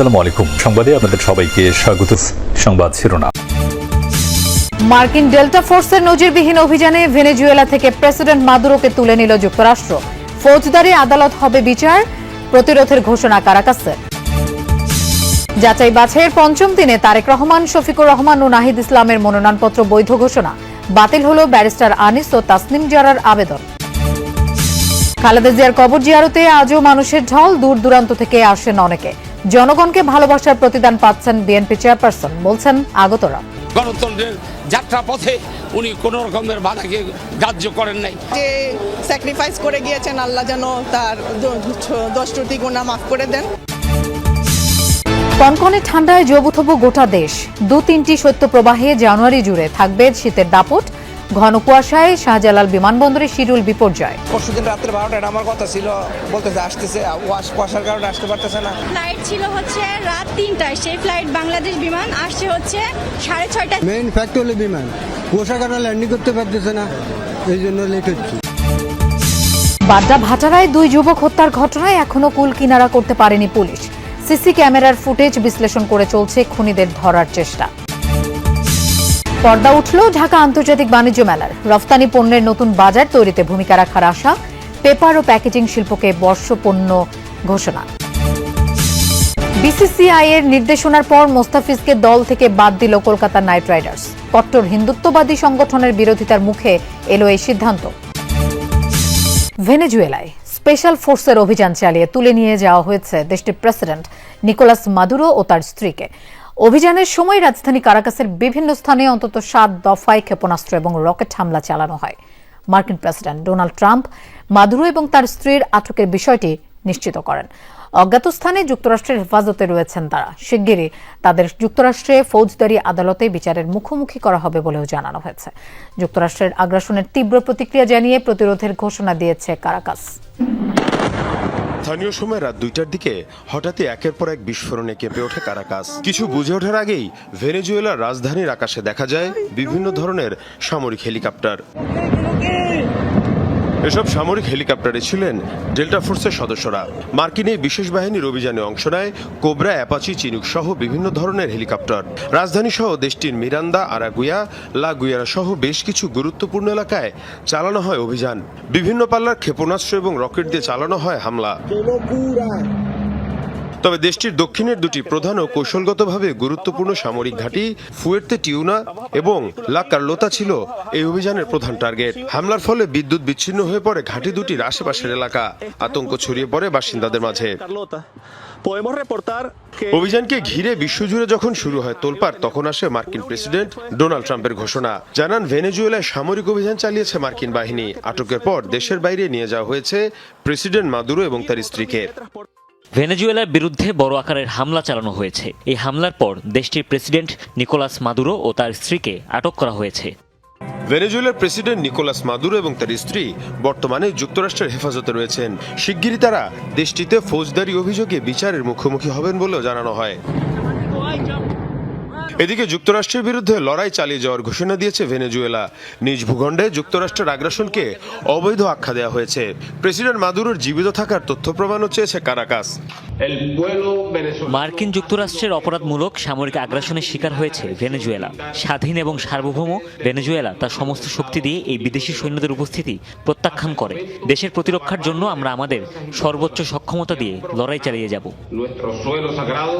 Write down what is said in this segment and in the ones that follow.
আসসালামু আলাইকুম। সংবাদে আপনাদের সবাইকে স্বাগত। সংবাদ শিরোনাম। মার্কিন ডেল্টা ফোর্সের নজিরবিহীন অভিযানে ভেনেজুয়েলা থেকে প্রেসিডেন্ট মাদুরোকে তুলে নিল যুক্তরাষ্ট্র। ফৌজদারি আদালত হবে বিচার, প্রতিরোধের ঘোষণা কারাকাসে যাচাই বাছাইয়ের পঞ্চম দিনে তারেক রহমান, শফিকুর রহমান ও নাহিদ ইসলামের মনোনয়নপত্র বৈধ ঘোষণা। বাতিল হল ব্যারিস্টার আনিস ও তাসনিম জারার আবেদন। খালেদা জিয়ার কবর জিয়ারতে আজও মানুষের ঢল দূর দূরান্ত থেকে আসেন অনেকে। জনগণকে ভালোবাসার প্রতিদান পাচ্ছেন বিএনপি চেয়ারপারসন বলছেন আগতরা। গণতন্ত্রের যাত্রা পথে উনি কোন রকমের বাধাকে গ্রাহ্য করেন নাই। যে স্যাক্রিফাইস করে গিয়েছেন আল্লাহ যেন তার দশ ত্রুটি গুণা মাফ করে দেন। কনকনে ঠান্ডায় জবুথবু গোটা দেশ। দু তিনটি শৈত্য প্রবাহে জানুয়ারি জুড়ে থাকবে শীতের দাপট। ঘন কুয়াশায় শাহজালাল বিমানবন্দরে শিরুল বিপর্যয়। পরশুদিন রাত্রে বারোটায় আমার কথা ছিল বলতেছে আসতেছে কুয়াশার কারণে আসতে পারতেছে না। ফ্লাইট ছিল হচ্ছে রাত তিনটায় সেই ফ্লাইট বাংলাদেশ বিমান আসছে হচ্ছে সাড়ে ছয়টা মেইন ফ্যাক্ট হলো বিমান কুয়াশার কারণে ল্যান্ডিং করতে পারতেছে না এই জন্য লেট হচ্ছে। বাড্ডা ভাটারায় দুই যুবক হত্যার ঘটনায় এখনও কুল কিনারা করতে পারেনি পুলিশ। সিসি ক্যামেরার ফুটেজ বিশ্লেষণ করে চলছে খুনিদের ধরার চেষ্টা। পর্দা উঠল ঢাকা আন্তর্জাতিক বাণিজ্য মেলার। রফতানি পণ্যের নতুন বাজার তৈরিতে ভূমিকা রাখার আশা, পেপার ও প্যাকেজিং শিল্পকে বর্ষপণ্য ঘোষণা। বিসিসিআই এর নির্দেশনার পর মোস্তাফিজকে দল থেকে বাদ দিল কলকাতা নাইট রাইডার্স। কট্টর হিন্দুত্ববাদী সংগঠনের বিরোধিতার মুখে এলো এই সিদ্ধান্ত। ভেনেজুয়েলায় স্পেশাল ফোর্সের অভিযান চালিয়ে তুলে নিয়ে যাওয়া হয়েছে দেশটির প্রেসিডেন্ট নিকোলাস মাদুরো ও তার স্ত্রীকে। অভিযানের সময় রাজধানী কারাকাসের বিভিন্ন স্থানে অন্তত সাত দফায় ক্ষেপণাস্ত্র এবং রকেট হামলা চালানো হয়। মার্কিন প্রেসিডেন্ট ডোনাল্ড ট্রাম্প মাদুরো এবং তার স্ত্রীর আটকের বিষয়টি নিশ্চিত করেন। অজ্ঞাত স্থানে যুক্তরাষ্ট্রের হেফাজতে রয়েছেন তারা। শিগগিরই তাদের যুক্তরাষ্ট্রে ফৌজদারি আদালতে বিচারের মুখোমুখি করা হবে বলেও জানানো হয়েছে। যুক্তরাষ্ট্রের আগ্রাসনের তীব্র প্রতিক্রিয়া জানিয়ে প্রতিরোধের ঘোষণা দিয়েছে কারাকাস। স্থানীয় সময় রাত দুইটার দিকে হঠাৎই একের পর এক বিস্ফোরণে কেঁপে ওঠে কারাকাস। কিছু বুঝে ওঠার আগেই ভেনেজুয়েলার রাজধানীর আকাশে দেখা যায় বিভিন্ন ধরনের সামরিক হেলিকপ্টার। এসব সামরিক হেলিকপ্টারে ছিলেন ডেল্টা ফোর্সের সদস্যরা। মার্কিন এই বিশেষ বাহিনীর অভিযানে অংশ নেয় কোবরা, অ্যাপাচি, চিনুক সহ বিভিন্ন ধরনের হেলিকপ্টার। রাজধানী সহ দেশটির মিরান্দা আরাগুয়া, লাগুয়ারা সহ বেশ কিছু গুরুত্বপূর্ণ এলাকায় চালানো হয় অভিযান। বিভিন্ন পাল্লার ক্ষেপণাস্ত্র এবং রকেট দিয়ে চালানো হয় হামলা। তবে দেশটির দক্ষিণের দুটি প্রধান ও কৌশলগতভাবে গুরুত্বপূর্ণ সামরিক ঘাঁটি ফুয়ের্তে টিউনা এবং লা কার্লোতা ছিল এই অভিযানের প্রধান টার্গেট। হামলার ফলে বিদ্যুৎ বিচ্ছিন্ন হয়ে পড়ে ঘাঁটি দুটির আশেপাশের এলাকা। আতঙ্ক ছড়িয়ে পড়ে বাসিন্দাদের মাঝে। অভিযানকে ঘিরে বিশ্বজুড়ে যখন শুরু হয় তোলপাড় তখন আসে মার্কিন প্রেসিডেন্ট ডোনাল্ড ট্রাম্পের ঘোষণা। জানান ভেনেজুয়েলায় সামরিক অভিযান চালিয়েছে মার্কিন বাহিনী। আটকের পর দেশের বাইরে নিয়ে যাওয়া হয়েছে প্রেসিডেন্ট মাদুরো এবং তার স্ত্রীকে। ভেনেজুয়েলার বিরুদ্ধে বড় আকারের হামলা চালানো হয়েছে। এই হামলার পর দেশটির প্রেসিডেন্ট নিকোলাস মাদুরো ও তার স্ত্রীকে আটক করা হয়েছে। ভেনেজুয়েলার প্রেসিডেন্ট নিকোলাস মাদুরো এবং তার স্ত্রী বর্তমানে যুক্তরাষ্ট্রের হেফাজতে রয়েছেন। শিগগিরই তারা দেশটিতে ফৌজদারি অভিযোগে বিচারের মুখোমুখি হবেন বলেও জানানো হয়। এদিকে যুক্তরাষ্ট্রের বিরুদ্ধে লড়াই চালিয়ে যাওয়ার ঘোষণা দিয়েছে ভেনেজুয়েলা। নিজ ভূখণ্ডে যুক্তরাষ্ট্রের আগ্রাসনকে অবৈধ আখ্যা দেওয়া হয়েছে। প্রেসিডেন্ট মাদুরোর জীবিত থাকার তথ্য প্রমাণও চেয়েছে কারাকাস। মার্কিন যুক্তরাষ্ট্রের অপরাধমূলক সামরিক আগ্রাসনের শিকার হয়েছে ভেনেজুয়েলা। স্বাধীন এবং সার্বভৌম ভেনেজুয়েলা তার সমস্ত শক্তি দিয়ে এই বিদেশি সৈন্যদের উপস্থিতি প্রত্যাখ্যান করে। দেশের প্রতিরক্ষার জন্য আমরা আমাদের সর্বোচ্চ সক্ষমতা দিয়ে লড়াই চালিয়ে যাব। Nuestro suelo sagrado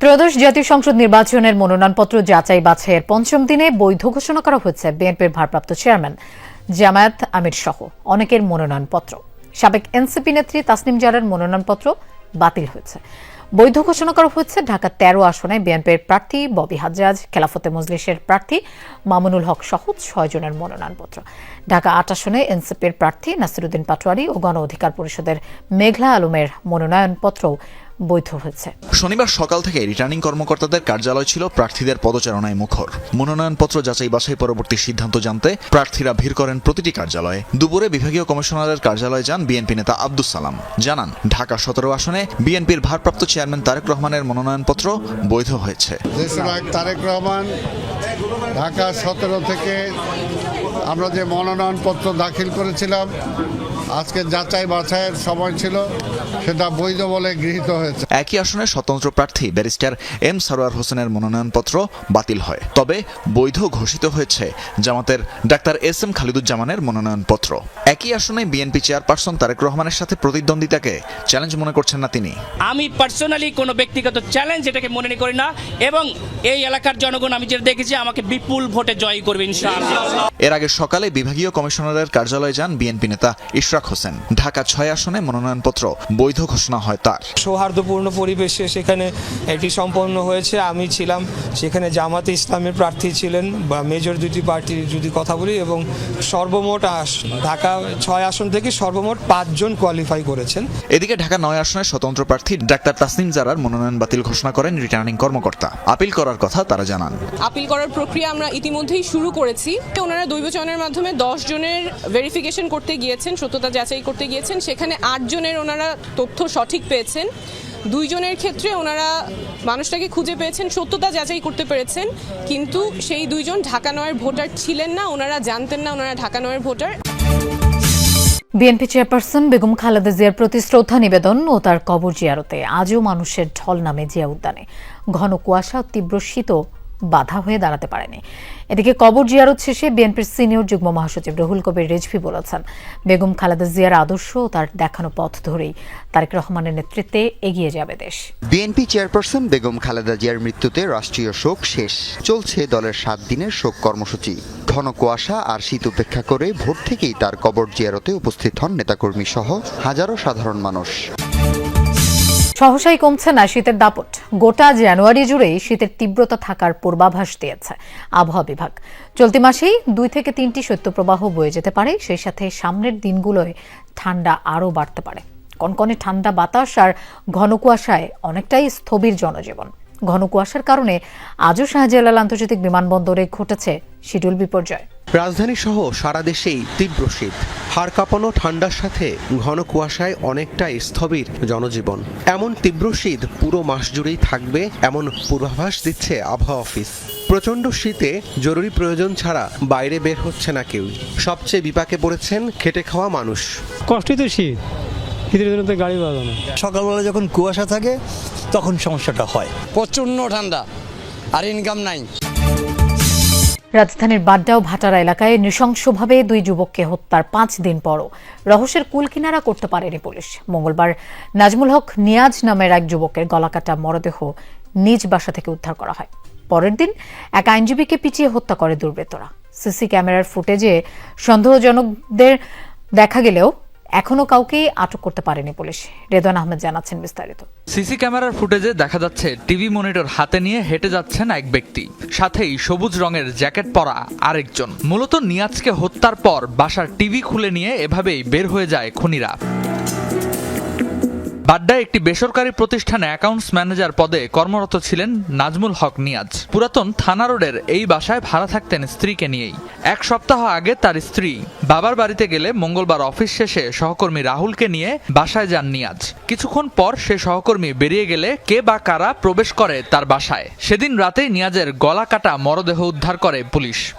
ত্রয়োদশ জাতীয় সংসদ নির্বাচনের মনোনয়নপত্র যাচাই বাছাইয়ের পঞ্চম দিনে বৈধ ঘোষণা করা হয়েছে বিএনপির ভারপ্রাপ্ত চেয়ারম্যান জামায়াত আমির সহ অনেকের মনোনয়নপত্র। সাবেক এনসিপি নেত্রী তাসনিম জারার মনোনয়নপত্র বাতিল হয়েছে। বৈধ ঘোষণা করা হয়েছে ঢাকা তেরো আসনে বিএনপির প্রার্থী ববি হাজরাজ খেলাফতে মজলিসের প্রার্থী মামুনুল হক সহ ছয় জনের মনোনয়নপত্র। ঢাকা আট আসনে এনসিপির প্রার্থী নাসিরুদ্দিন পাটোয়ারি ও গণ অধিকার পরিষদের মেঘলা আলমের মনোনয়নপত্রও বৈধ হয়েছে। শনিবার সকাল থেকে রিটার্নিং কর্মকর্তাদের কার্যালয় ছিল প্রার্থীদের পদচারণায় মুখর। মনোনয়নপত্র যাচাই বাছাই পরবর্তী সিদ্ধান্ত জানতে প্রার্থীরা ভিড় করেন প্রতিটি কার্যালয়ে। দুপুরে বিভাগীয় কমিশনারের কার্যালয়ে যান বিএনপি নেতা আব্দুস সালাম। জানান ঢাকা সতেরো আসনে বিএনপির ভারপ্রাপ্ত চেয়ারম্যান তারেক রহমানের মনোনয়নপত্র বৈধ হয়েছে। তারেক রহমান ঢাকা সতেরো থেকে আমরা যে মনোনয়নপত্র দাখিল করেছিলাম আজকে যাচাই বাছাইয়ের সময় ছিল সেটা বৈধ বলে গৃহীত হয়েছে। একই আসনে স্বতন্ত্র প্রার্থী ব্যারিস্টার এম সারোয়ার হোসেনের মনোনয়নপত্র বাতিল হয়। তবে বৈধ ঘোষিত হয়েছে জামাতের ডাক্তার এস এম খালিদুজ্জামানের মনোনয়নপত্র। একই আসনে বিএনপি চেয়ারপারসন তারেক রহমানের সাথে প্রতিদ্বন্দ্বিতাকে চ্যালেঞ্জ মনে করছেন না তিনি। আমি পার্সোনালি কোনো ব্যক্তিগত চ্যালেঞ্জ এটাকে মনে করি না এবং এই এলাকার জনগণ আমি যেটা দেখেছি আমাকে বিপুল ভোটে জয় করবে ইনশাআল্লাহ। এর আগে সকালে বিভাগীয় কমিশনারের কার্যালয়ে যান বিএনপি নেতা ইশরাক হোসেন। ঢাকা ছয় আসনে মনোনয়নপত্র বৈধ ঘোষণা হয় তার। সৌহার্দ্যপূর্ণ পরিবেশে সেখানে এটি সম্পন্ন হয়েছে। আমি ছিলাম সেখানে জামাতে ইসলামের প্রার্থী ছিলেন বা মেজর দুটি পার্টির যদি কথা বলি এবং সর্বমোট ঢাকা ছয় আসন থেকে সর্বমোট পাঁচজন কোয়ালিফাই করেছেন। এদিকে ঢাকা নয় আসনের স্বতন্ত্র প্রার্থী ডাক্তার তাসনিম জারার মনোনয়ন বাতিল ঘোষণা করেন রিটার্নিং কর্মকর্তা। আপিল করার কথা তারা জানান। আপিল করার প্রক্রিয়া আমরা ইতিমধ্যেই শুরু করেছি। ওনারা দৈব চয়নের মাধ্যমে দশ জনের ভেরিফিকেশন করতে গিয়েছেন সত্যতা যাচাই করতে গিয়েছেন, সেখানে আটজনের ওনারা তথ্য সঠিক পেয়েছেন। দুইজনের ক্ষেত্রে ওনারা মানুষটাকে খুঁজে পেয়েছেন, সত্যতা যাচাই করতে পেরেছেন, কিন্তু সেই দুইজন ঢাকা নয়ের ভোটার ছিলেন না, ওনারা জানতেন না ওনারা ঢাকা নয়ের voter. BNP chairperson Begum Khaleda জিয়ার প্রতি শ্রদ্ধা নিবেদন ও তার কবর জিয়ারতে। আজও মানুষের ঢল নামে জিয়া উদ্যানে। ঘন কুয়াশা, তীব্র শীতও বাধা হয়ে দাঁড়াতে পারেনি। এদিকে কবর জিয়ারত শেষে বিএনপির সিনিয়র যুগ্ম মহাসচিব রহুল কবির রেজভি বলেছেন, বেগম খালেদা জিয়ার আদর্শ ও তার দেখানো পথ ধরেই তারেক রহমানের নেতৃত্বে এগিয়ে যাবে দেশ। বিএনপি চেয়ারপারসন বেগম খালেদা জিয়ার মৃত্যুতে রাষ্ট্রীয় শোক শেষ। চলছে দলের সাত দিনের শোক কর্মসূচি। ঘন কুয়াশা আর শীত উপেক্ষা করে ভোর থেকেই তার কবর জিয়ারতে উপস্থিত হন নেতাকর্মী সহ হাজারো সাধারণ মানুষ। সহসাই কমছে না শীতের দাপট। গোটা জানুয়ারি জুড়েই শীতের তীব্রতা থাকার পূর্বাভাস দিয়েছে আবহাওয়া বিভাগ। চলতি মাসেই দুই থেকে তিনটি শৈত্যপ্রবাহ বয়ে যেতে পারে, সেই সাথে সামনের দিনগুলোয় ঠান্ডা আরও বাড়তে পারে। কনকনে ঠান্ডা বাতাস আর ঘন কুয়াশায় অনেকটাই স্থবির জনজীবন। ঘন কুয়াশার কারণে আজও শাহজালাল আন্তর্জাতিক বিমানবন্দরে ঘটেছে শিডিউল বিপর্যয়। রাজধানী সহ সারা দেশেই তীব্র শীত। হাড় কাঁপানো ঠান্ডার সাথে ঘন কুয়াশায় অনেকটা স্থবির জনজীবন। এমন তীব্র শীত পুরো মাস জুড়েই থাকবে এমন পূর্বাভাস দিচ্ছে আবহাওয়া অফিস। প্রচণ্ড শীতে জরুরি প্রয়োজন ছাড়া বাইরে বের হচ্ছে না কেউ। সবচেয়ে বিপাকে পড়েছেন খেটে খাওয়া মানুষ। কষ্টই তো শীত। শীতের জন্য তো গাড়ি বাজানো সকালবেলা যখন কুয়াশা থাকে তখন সমস্যাটা হয়। প্রচণ্ড ঠান্ডা আর ইনকাম নাই। রাজধানীর বাড্ডা ভাটারা এলাকায় নৃশংসভাবে দুই যুবককে হত্যার পাঁচ দিন পরও রহস্যের কুল কিনারা করতে পারেনি পুলিশ। মঙ্গলবার নাজমুল হক নিয়াজ নামের এক যুবকের গলাকাটা মরদেহ নিজ বাসা থেকে উদ্ধার করা হয়। পরের দিন এক আইনজীবীকে পিছিয়ে হত্যা করে দুর্বৃত্তরা। সিসি ক্যামেরার ফুটেজে সন্দেহজনকদের দেখা গেলেও এখনও কাউকে আটক করতে পারেনি পুলিশ। রেদন আহমেদ জানাচ্ছেন বিস্তারিত। সিসি ক্যামেরার ফুটেজে দেখা যাচ্ছে টিভি মনিটর হাতে নিয়ে হেঁটে যাচ্ছেন এক ব্যক্তি। সাথেই সবুজ রঙের জ্যাকেট পরা আরেকজন। মূলত নিয়াজকে হত্যার পর বাসার টিভি খুলে নিয়ে এভাবেই বের হয়ে যায় খুনিরা। বাড্ডায় একটি বেসরকারি প্রতিষ্ঠানে অ্যাকাউন্টস ম্যানেজার পদে কর্মরত ছিলেন নাজমুল হক নিয়াজ। পুরাতন থানা রোডের এই বাসায় ভাড়া থাকতেন স্ত্রীকে নিয়েই। এক সপ্তাহ আগে তার স্ত্রী বাবার বাড়িতে গেলে মঙ্গলবার অফিস শেষে সহকর্মী রাহুলকে নিয়ে বাসায় যান নিয়াজ। কিছুক্ষণ পর সে সহকর্মী বেরিয়ে গেলে কে বা কারা প্রবেশ করে তার বাসায়। সেদিন রাতেই নিয়াজের গলা কাটা মরদেহ উদ্ধার করে পুলিশ।